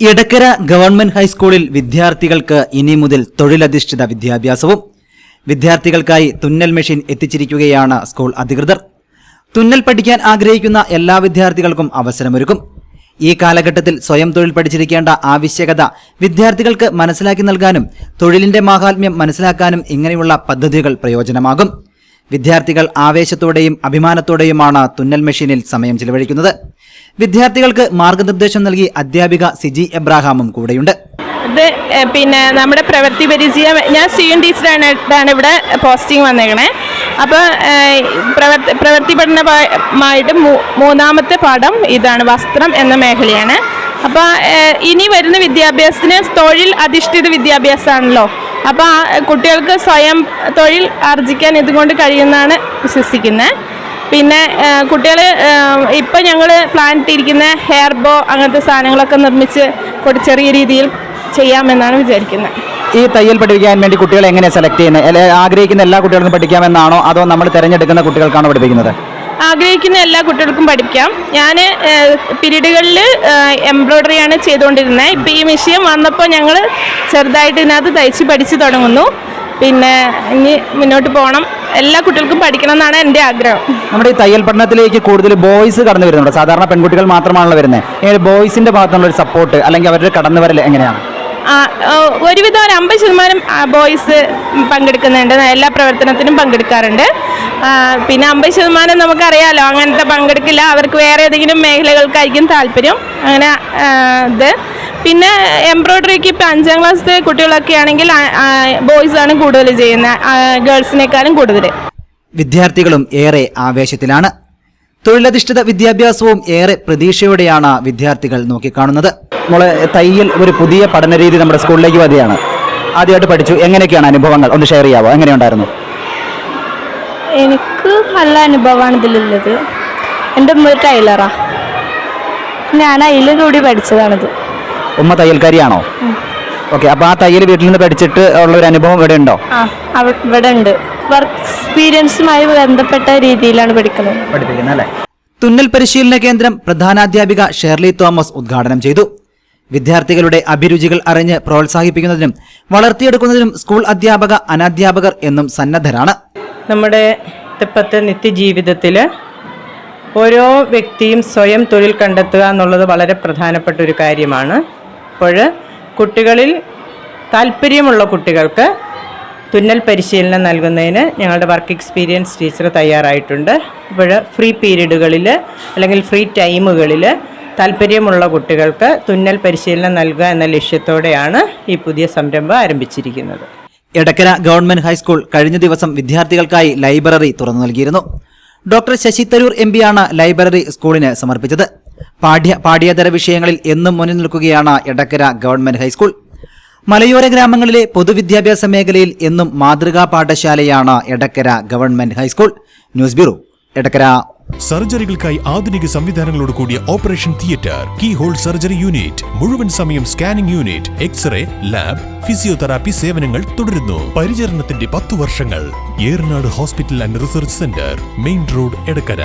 Edakkara government ഹൈസ്കൂളിൽ വിദ്യാർത്ഥികൾക്ക് ഇനി മുതൽ തൊഴിലധിഷ്ഠിത വിദ്യാഭ്യാസവും വിദ്യാർത്ഥികൾക്കായി തുന്നൽ മെഷീൻ എത്തിച്ചിരിക്കുകയാണ് സ്കൂൾ അധികൃതർ. തുന്നൽ പഠിക്കാൻ ആഗ്രഹിക്കുന്ന എല്ലാ വിദ്യാർത്ഥികൾക്കും അവസരമൊരുക്കും. ഈ കാലഘട്ടത്തിൽ സ്വയം തൊഴിൽ പഠിച്ചിരിക്കേണ്ട ആവശ്യകത വിദ്യാർത്ഥികൾക്ക് മനസ്സിലാക്കി നൽകാനും തൊഴിലിന്റെ മാഹാത്മ്യം മനസ്സിലാക്കാനും ഇങ്ങനെയുള്ള പദ്ധതികൾ പ്രയോജനമാകും. വിദ്യാർത്ഥികൾ ആവേശത്തോടെയും അഭിമാനത്തോടെയുമാണ് തുന്നൽ മെഷീനിൽ സമയം ചിലവഴിക്കുന്നത്. വിദ്യാർത്ഥികൾക്ക് മാർഗനിർദ്ദേശം നൽകി അധ്യാപിക സിജി എബ്രാഹാമും കൂടെയുണ്ട്. പിന്നെ നമ്മുടെ പ്രവൃത്തി പരിചയം ഞാൻ സി എൻ ടീച്ചറാണ് ഇവിടെ പോസ്റ്റിംഗ് വന്നേക്കണേ. അപ്പോൾ പ്രവർത്തി പ്രവൃത്തി പഠനമായിട്ട് മൂന്നാമത്തെ പാഠം ഇതാണ് വസ്ത്രം എന്ന മേഖലയാണ്. അപ്പോൾ ഇനി വരുന്ന വിദ്യാഭ്യാസത്തിന് തൊഴിൽ അധിഷ്ഠിത വിദ്യാഭ്യാസമാണല്ലോ. അപ്പോൾ കുട്ടികൾക്ക് സ്വയം തൊഴിൽ ആർജിക്കാൻ ഇതുകൊണ്ട് കഴിയുമെന്നാണ് വിശ്വസിക്കുന്നത്. പിന്നെ കുട്ടികൾ ഇപ്പം ഞങ്ങൾ പ്ലാൻ ഇട്ടിരിക്കുന്ന ഹെയർ ബോ അങ്ങനത്തെ സാധനങ്ങളൊക്കെ നിർമ്മിച്ച് കുറച്ച് ചെറിയ രീതിയിൽ ചെയ്യാമെന്നാണ് വിചാരിക്കുന്നത് ഈ തയ്യൽ പഠിപ്പിക്കാൻ വേണ്ടി കുട്ടികളെ എങ്ങനെ സെലക്ട് ചെയ്യുന്നത് ആഗ്രഹിക്കുന്ന എല്ലാ കുട്ടികൾക്കും പഠിക്കാമെന്നാണോ? അതോ നമ്മൾ തിരഞ്ഞെടുക്കുന്ന കുട്ടികൾക്കാണോ പഠിപ്പിക്കുന്നത്? ആഗ്രഹിക്കുന്ന എല്ലാ കുട്ടികൾക്കും പഠിക്കാം. ഞാൻ പീരീഡുകളിൽ എംബ്രോയ്ഡറിയാണ് ചെയ്തുകൊണ്ടിരുന്നത് ഇപ്പം ഈ മെഷീൻ വന്നപ്പോൾ ഞങ്ങൾ ചെറുതായിട്ട് ഇതിനകത്ത് തയ്ച്ച് പഠിച്ച് തുടങ്ങുന്നു. പിന്നെ ഇനി മുന്നോട്ട് പോകണം എല്ലാ കുട്ടികൾക്കും പഠിക്കണം എന്നാണ് എന്റെ ആഗ്രഹം. നമ്മുടെ ഈ തയ്യൽ പഠനത്തിലേക്ക് കൂടുതൽ ബോയ്സ് കടന്നു വരുന്നുണ്ട്. സാധാരണ പെൺകുട്ടികൾ മാത്രമാണല്ലോ വരുന്നത്. ബോയ്സിന്റെ ഭാഗത്തുള്ള ഒരു സപ്പോർട്ട് അല്ലെങ്കിൽ അവരുടെ കടന്നു വരൽ എങ്ങനെയാണ് ഒരുവിധം ഒരു അമ്പത് ശതമാനം ബോയ്സ് പങ്കെടുക്കുന്നുണ്ട്. എല്ലാ പ്രവർത്തനത്തിനും പങ്കെടുക്കാറുണ്ട്. പിന്നെ അമ്പത് ശതമാനം നമുക്കറിയാലോ അങ്ങനത്തെ പങ്കെടുക്കില്ല. അവർക്ക് വേറെ ഏതെങ്കിലും മേഖലകൾക്കായിരിക്കും താല്പര്യം. അങ്ങനെ ഇത്. പിന്നെ എംബ്രോയ്ഡറിക്ക് ഇപ്പം അഞ്ചാം ക്ലാസ്സിലെ കുട്ടികളൊക്കെ ആണെങ്കിൽ ബോയ്സ് ആണ് കൂടുതൽ ചെയ്യുന്നത് ഗേൾസിനേക്കാളും കൂടുതൽ. വിദ്യാർത്ഥികളും ഏറെ ആവേശത്തിലാണ്. തൊഴിലധിഷ്ഠിത വിദ്യാഭ്യാസവും ഏറെ പ്രതീക്ഷയോടെയാണ് വിദ്യാർത്ഥികൾ നോക്കിക്കാണുന്നത്. നമ്മൾ തയ്യൽ ഒരു പുതിയ പഠന രീതി നമ്മുടെ സ്കൂളിലേക്ക് വരികയാണ്. ആദ്യമായിട്ട് പഠിച്ചു. എങ്ങനെയൊക്കെയാണ് അനുഭവങ്ങൾ? ഒന്ന് ഷെയർ ചെയ്യാവോ? എങ്ങനെയുണ്ടായിരുന്നു? എനിക്ക് നല്ല അനുഭവമാണ് ഇതിലുള്ളത്. എന്റെ ഉമ്മ ടൈലറാണ് ടൈലറാ. ഞാൻ അതിൽ കൂടി പഠിച്ചതാണിത്. ഉമ്മ തയ്യൽക്കാരിയാണോ? ഓക്കെ അപ്പൊ ആ തയ്യൽ വീട്ടിൽ നിന്ന് പഠിച്ചിട്ട് ഉള്ള ഒരു അനുഭവം ഇവിടെ ഉണ്ടോ? ആ അവ- ഇവിടെ ഉണ്ട്. വർക്ക് എക്സ്പീരിയൻസുമായി ബന്ധപ്പെട്ട രീതിയിലാണ് പഠിക്കുന്നത്. പഠിപ്പിക്കുന്നത് അല്ലേ? തുന്നൽ പരിശീലന കേന്ദ്രം പ്രധാനാധ്യാപിക ഷേർലി തോമസ് ഉദ്ഘാടനം ചെയ്തു. വിദ്യാർത്ഥികളുടെ അഭിരുചികൾ അറിഞ്ഞ് പ്രോത്സാഹിപ്പിക്കുന്നതിനും വളർത്തിയെടുക്കുന്നതിനും സ്കൂൾ അധ്യാപക അനധ്യാപകർ എന്നും സന്നദ്ധരാണ്. നമ്മുടെ ഇപ്പോഴത്തെ നിത്യജീവിതത്തിൽ ഓരോ വ്യക്തിയും സ്വയം തൊഴിൽ കണ്ടെത്തുക എന്നുള്ളത് വളരെ പ്രധാനപ്പെട്ട ഒരു കാര്യമാണ്. അപ്പോൾ കുട്ടികളിൽ താല്പര്യമുള്ള കുട്ടികൾക്ക് തുന്നൽ പരിശീലനം നൽകുന്നതിന് ഞങ്ങളുടെ വർക്ക് എക്സ്പീരിയൻസ് ടീച്ചർ തയ്യാറായിട്ടുണ്ട്. ഇപ്പോൾ ഫ്രീ പീരീഡുകളിൽ അല്ലെങ്കിൽ ഫ്രീ ടൈമുകളിൽ താല്പര്യമുള്ള കുട്ടികൾക്ക് തുന്നൽ പരിശീലനം നൽകുക എന്ന ലക്ഷ്യത്തോടെയാണ് ഈ പുതിയ സംരംഭം ആരംഭിച്ചിരിക്കുന്നത്. എടക്കര ഗവൺമെന്റ് ഹൈസ്കൂൾ കഴിഞ്ഞ ദിവസം വിദ്യാർത്ഥികൾക്കായി ലൈബ്രറി തുറന്നു നൽകിയിരുന്നു. ഡോക്ടർ ശശി തരൂർ എം പിയാണ് ലൈബ്രറി സ്കൂളിന് സമർപ്പിച്ചത്. പാഠ്യ പാഠ്യേതര വിഷയങ്ങളിൽ എന്നും മുന്നിൽ നിൽക്കുകയാണ് എടക്കര ഗവൺമെന്റ് ഹൈസ്കൂൾ. മലയോര ഗ്രാമങ്ങളിലെ പൊതുവിദ്യാഭ്യാസ മേഖലയിൽ എന്നും മാതൃകാ പാഠശാലയാണ് Edakkara government high school. News bureau Edakkara. സർജറികൾക്കായി ആധുനിക സംവിധാനങ്ങളോട് കൂടിയ operation theatre key hole surgery unit മുഴുവൻ സമയം scanning unit X-ray lab physiotherapy സേവനങ്ങൾ തുടരുന്നു. പരിചരണത്തിന്റെ പത്തു വർഷങ്ങൾ. Eranad hospital and research centre main road Edakkara.